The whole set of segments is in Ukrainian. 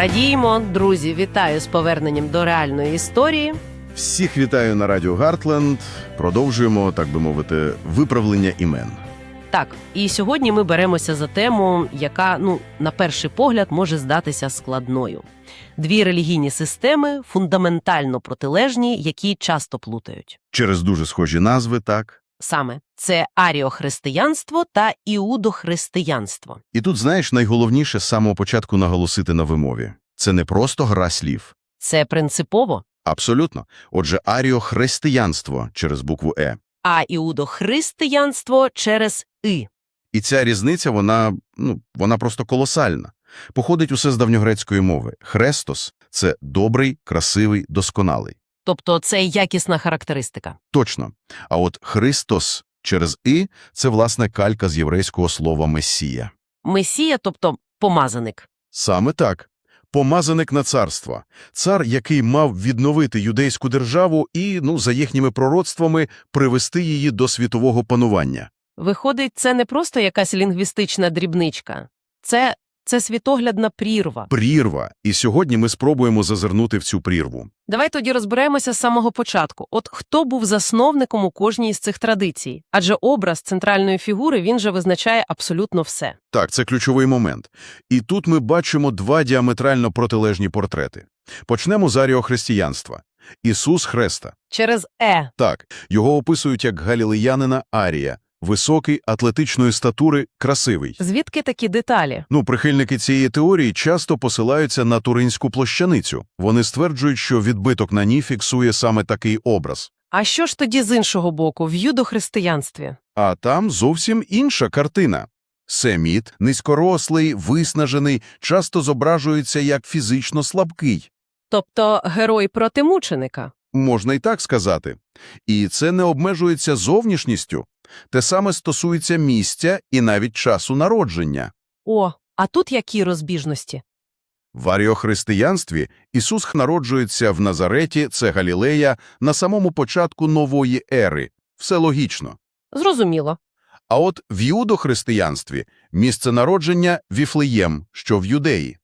Радіємо, друзі, вітаю з поверненням до реальної історії. Всіх вітаю на радіо Гартленд. Продовжуємо, так би мовити, виправлення імен. Так, і сьогодні ми беремося за тему, яка, ну, на перший погляд, може здатися складною. Дві релігійні системи фундаментально протилежні, які часто плутають. Через дуже схожі назви, так. Саме це аріохристиянство та іудохристиянство. І тут, знаєш, найголовніше з самого початку наголосити на вимові. Це не просто гра слів. Це принципово, Абсолютно. Отже, аріохристиянство через букву Е. а іудохристиянство через и. І ця різниця, вона, ну, вона просто колосальна. Походить усе з давньогрецької мови. Хрестос – це добрий, красивий, досконалий. Тобто це якісна характеристика. Точно. А от Христос через «и» – це, власне, калька з єврейського слова «месія». Месія, тобто помазаник. Саме так. Помазаник на царство. Цар, який мав відновити юдейську державу і, ну, за їхніми пророцтвами, привести її до світового панування. Виходить, це не просто якась лінгвістична дрібничка. Це, це світоглядна прірва. Прірва. І сьогодні ми спробуємо зазирнути в цю прірву. Давай тоді розберемося з самого початку. От хто був засновником у кожній з цих традицій? Адже образ центральної фігури, він же визначає абсолютно все. Так, це ключовий момент. І тут ми бачимо два діаметрально протилежні портрети. Почнемо з аріохристиянства. Ісус Хреста. Через «е». Так, його описують як галілеянина Арія, високий, атлетичної статури, красивий. Звідки такі деталі? Ну, прихильники цієї теорії часто посилаються на Туринську площаницю. Вони стверджують, що відбиток на ній фіксує саме такий образ. А що ж тоді з іншого боку, в юдохристиянстві? А там зовсім інша картина. Семіт, низькорослий, виснажений, часто зображується як фізично слабкий. Тобто герой проти мученика? Можна й так сказати. І це не обмежується зовнішністю. Те саме стосується місця і навіть часу народження. О, а тут які розбіжності? В аріохристиянстві Ісус народжується в Назареті, це Галілея, на самому початку нової ери. Все логічно. Зрозуміло. А от в юдохристиянстві місце народження – Віфлеєм, що в Юдеї.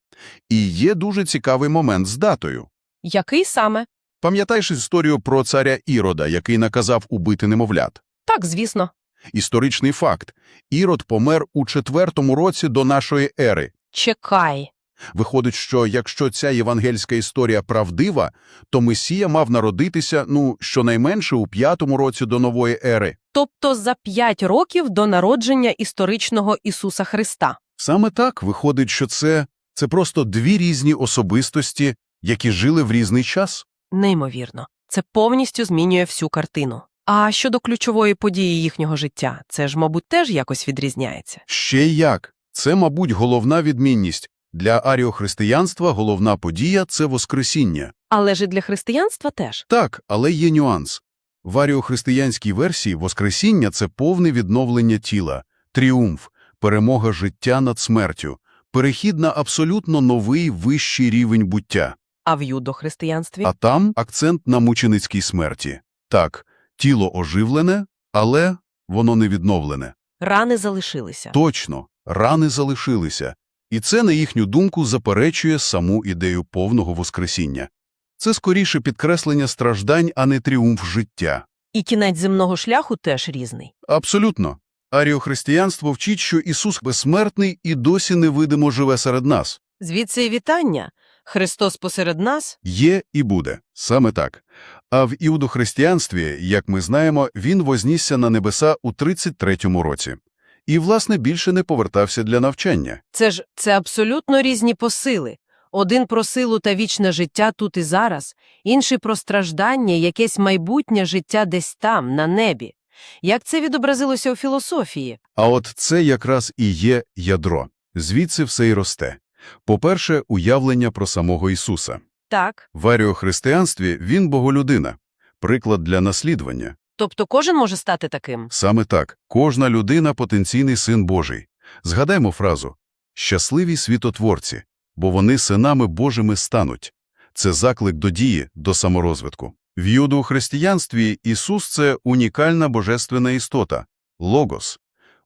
І є дуже цікавий момент з датою. Який саме? Пам'ятаєш історію про царя Ірода, який наказав убити немовлят? Так, звісно. Історичний факт. Ірод помер у четвертому році до нашої ери. Чекай. Виходить, що якщо ця євангельська історія правдива, то Месія мав народитися, ну, щонайменше у п'ятому році до нової ери. Тобто за п'ять років до народження історичного Ісуса Христа. Саме так виходить, що це, це просто дві різні особистості, які жили в різний час. Неймовірно. Це повністю змінює всю картину. А щодо ключової події їхнього життя, це ж, мабуть, теж якось відрізняється. Ще й як. Це, мабуть, головна відмінність. Для аріохристиянства головна подія – це Воскресіння. Але ж і для християнства теж. Так, але є нюанс. В аріохристиянській версії Воскресіння – це повне відновлення тіла, тріумф, перемога життя над смертю, перехід на абсолютно новий вищий рівень буття. А в юдохристиянстві? А там акцент на мученицькій смерті. Так, тіло оживлене, але воно не відновлене. Рани залишилися. Точно, рани залишилися. І це, на їхню думку, заперечує саму ідею повного воскресіння. Це скоріше підкреслення страждань, а не тріумф життя. І кінець земного шляху теж різний. Абсолютно. Аріохристиянство вчить, що Ісус безсмертний і досі невидимо живе серед нас. Звідси і вітання. Христос посеред нас? Є і буде. Саме так. А в іудохристиянстві, як ми знаємо, він вознісся на небеса у 33-му році. І, власне, більше не повертався для навчання. Це ж це абсолютно різні посили. Один про силу та вічне життя тут і зараз, інший про страждання, якесь майбутнє життя десь там, на небі. Як це відобразилося у філософії? А от це якраз і є ядро. Звідси все й росте. По-перше, уявлення про самого Ісуса. Так. В аріохристиянстві він боголюдина, приклад для наслідування. Тобто кожен може стати таким? Саме так, кожна людина – потенційний син Божий. Згадаймо фразу «щасливі світотворці, бо вони синами Божими стануть». Це заклик до дії, до саморозвитку. В юдохристиянстві Ісус – це унікальна божественна істота – логос,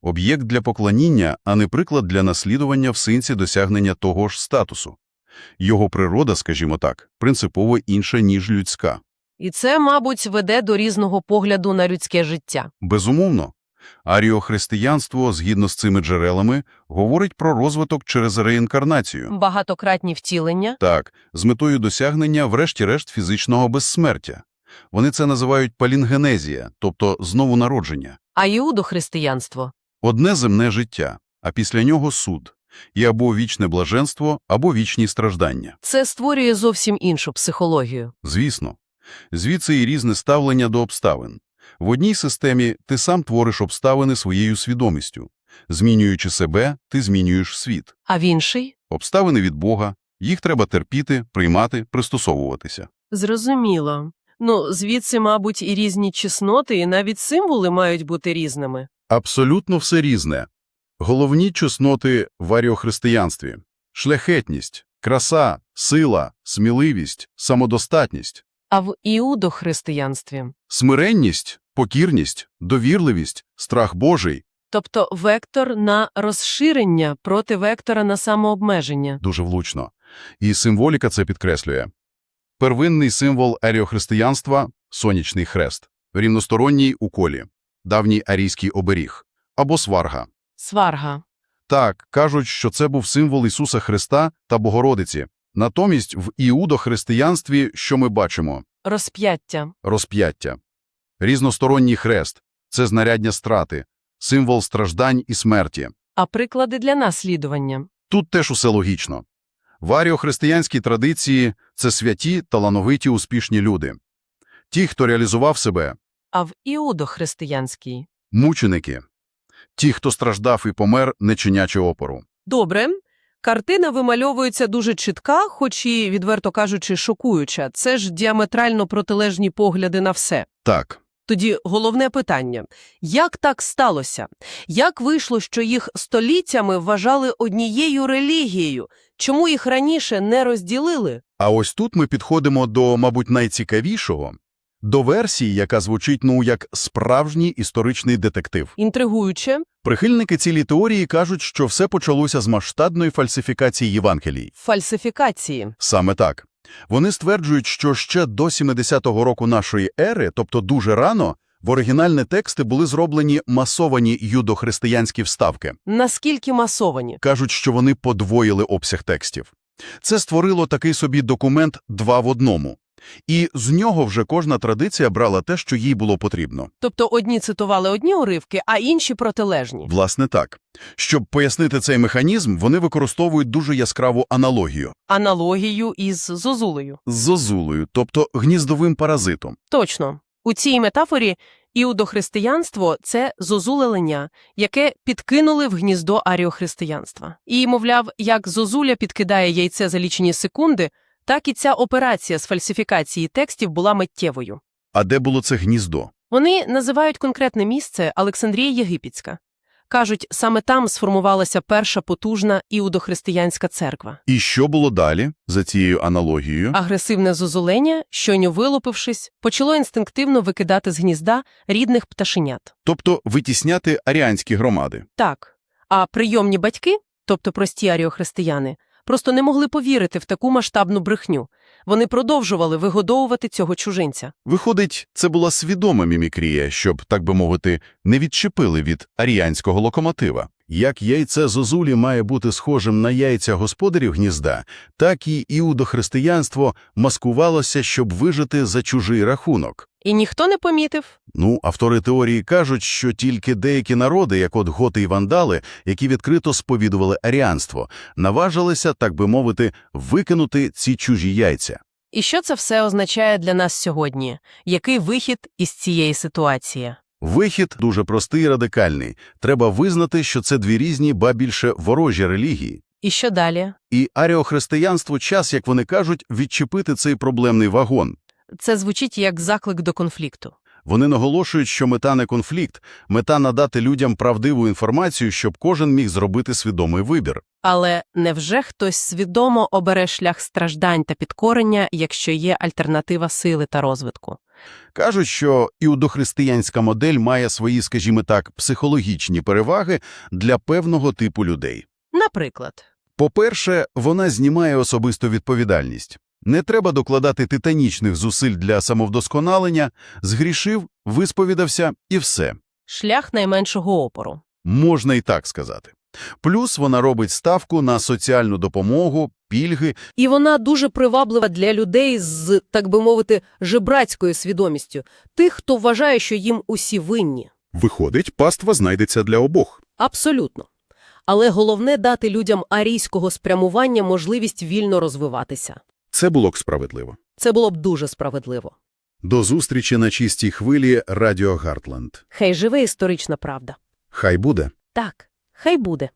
об'єкт для поклоніння, а не приклад для наслідування в синці досягнення того ж статусу. Його природа, скажімо так, принципово інша, ніж людська. І це, мабуть, веде до різного погляду на людське життя. Безумовно. Аріохристиянство, згідно з цими джерелами, говорить про розвиток через реінкарнацію. Багатократні втілення. Так, з метою досягнення, врешті-решт, фізичного безсмертя. Вони це називають палінгенезія, тобто знову народження. А іудохристиянство? Одне земне життя, а після нього суд. І або вічне блаженство, або вічні страждання. Це створює зовсім іншу психологію. Звісно. Звідси і різне ставлення до обставин. В одній системі ти сам твориш обставини своєю свідомістю. Змінюючи себе, ти змінюєш світ. А в інший? Обставини від Бога, їх треба терпіти, приймати, пристосовуватися. Зрозуміло. Ну, звідси, мабуть, і різні чесноти, і навіть символи мають бути різними. Абсолютно все різне. Головні чесноти в аріохристиянстві – шляхетність, краса, сила, сміливість, самодостатність, А в іудохристиянстві? смиренність, покірність, довірливість, страх Божий Тобто вектор на розширення проти вектора на самообмеження. – дуже влучно. І символіка це підкреслює. Первинний символ аріохристиянства – сонячний хрест, рівносторонній у колі, давній арійський оберіг, або сварга. Сварга. Так, кажуть, що це був символ Ісуса Христа та Богородиці. Натомість в іудохристиянстві, що ми бачимо? Розп'яття. Розп'яття. Різносторонній хрест – це знарядня страти, символ страждань і смерті. А приклади для наслідування. Тут теж усе логічно. В аріохристиянській традиції це святі, талановиті, успішні люди. Ті, хто реалізував себе, А в іудохристиянській? мученики. Ті, хто страждав і помер, не чинячи опору. Добре. Картина вимальовується дуже чітка, хоч і, відверто кажучи, шокуюча. Це ж діаметрально протилежні погляди на все. Так, Тоді головне питання – як так сталося? Як вийшло, що їх століттями вважали однією релігією? Чому їх раніше не розділили? А ось тут ми підходимо до, мабуть, найцікавішого – до версії, яка звучить, ну, як справжній історичний детектив. Інтригуюче. Прихильники цілій теорії кажуть, що все почалося з масштабної фальсифікації Євангелій. Фальсифікації. Саме так. Вони стверджують, що ще до 70-го року нашої ери, тобто дуже рано, в оригінальні тексти були зроблені масовані юдохристиянські вставки. Наскільки масовані? Кажуть, що вони подвоїли обсяг текстів. Це створило такий собі документ два в одному. І з нього вже кожна традиція брала те, що їй було потрібно. Тобто одні цитували одні уривки, а інші протилежні. Власне так. Щоб пояснити цей механізм, вони використовують дуже яскраву аналогію Аналогію із Зозулею. з зозулею, тобто гніздовим паразитом. Точно. У цій метафорі іудохристиянство – це зозуле яке підкинули в гніздо аріохристиянства. І, мовляв, як зозуля підкидає яйце за лічені секунди, так і ця операція з фальсифікації текстів була миттєвою. А де було це гніздо? Вони називають конкретне місце Олександрія Єгипетська. Кажуть, саме там сформувалася перша потужна іудохристиянська церква. І що було далі за цією аналогією? Агресивне зозулення, щойно вилупившись, почало інстинктивно викидати з гнізда рідних пташенят. Тобто витісняти аріанські громади. Так. А прийомні батьки, тобто прості аріохристияни, просто не могли повірити в таку масштабну брехню. Вони продовжували вигодовувати цього чужинця. Виходить, це була свідома мімікрія, щоб, так би мовити, не відчепили від аріанського локомотива. Як яйце зозулі має бути схожим на яйця господарів гнізда, так і іудохристиянство маскувалося, щоб вижити за чужий рахунок. І ніхто не помітив. Ну, автори теорії кажуть, що тільки деякі народи, як от готи і вандали, які відкрито сповідували аріанство, наважилися, так би мовити, викинути ці чужі яйця. І що це все означає для нас сьогодні? Який вихід із цієї ситуації? Вихід дуже простий і радикальний. Треба визнати, що це дві різні, ба більше ворожі релігії. І що далі? І аріохристиянству час, як вони кажуть, відчепити цей проблемний вагон. Це звучить як заклик до конфлікту. Вони наголошують, що мета не конфлікт, мета надати людям правдиву інформацію, щоб кожен міг зробити свідомий вибір. Але невже хтось свідомо обере шлях страждань та підкорення, якщо є альтернатива сили та розвитку? Кажуть, що іудохристиянська модель має свої, скажімо так, психологічні переваги для певного типу людей. Наприклад, По-перше, вона знімає особисту відповідальність. Не треба докладати титанічних зусиль для самовдосконалення, згрішив, висповідався і все. Шлях найменшого опору. Можна і так сказати. Плюс вона робить ставку на соціальну допомогу, пільги І вона дуже приваблива для людей з, так би мовити, жебрацькою свідомістю, тих, хто вважає, що їм усі винні. Виходить, паства знайдеться для обох. Абсолютно. Але головне дати людям арійського спрямування можливість вільно розвиватися. Це було б справедливо. Це було б дуже справедливо. До зустрічі на чистій хвилі Радіо Гартланд. Хай живе історична правда. Хай буде. Так, хай буде.